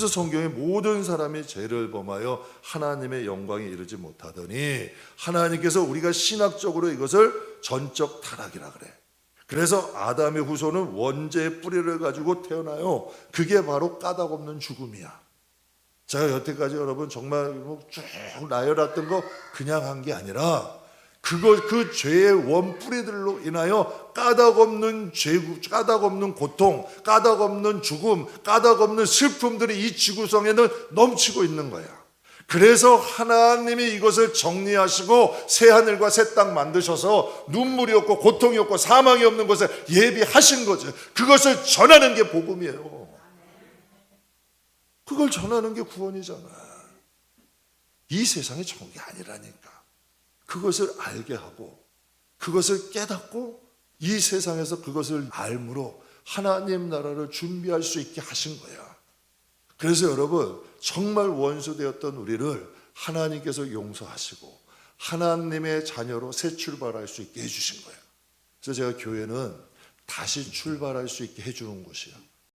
그래서 성경에 모든 사람이 죄를 범하여 하나님의 영광에 이르지 못하더니 하나님께서 우리가 신학적으로 이것을 전적 타락이라 그래. 그래서 아담의 후손은 원죄의 뿌리를 가지고 태어나요. 그게 바로 까닭 없는 죽음이야. 제가 여태까지 여러분 정말 뭐쭉 나열했던 거 그냥 한 게 아니라 그거 그 죄의 원뿌리들로 인하여 까닭 없는 죄, 까닭 없는 고통, 까닭 없는 죽음, 까닭 없는 슬픔들이 이 지구성에는 넘치고 있는 거야. 그래서 하나님이 이것을 정리하시고 새 하늘과 새 땅 만드셔서 눈물이 없고 고통이 없고 사망이 없는 것을 예비하신 거죠. 그것을 전하는 게 복음이에요. 그걸 전하는 게 구원이잖아. 이 세상의 정이 아니라니까. 그것을 알게 하고 그것을 깨닫고 이 세상에서 그것을 알므로 하나님 나라를 준비할 수 있게 하신 거야. 그래서 여러분 정말 원수 되었던 우리를 하나님께서 용서하시고 하나님의 자녀로 새 출발할 수 있게 해주신 거예요. 그래서 제가 교회는 다시 출발할 수 있게 해주는 곳이야.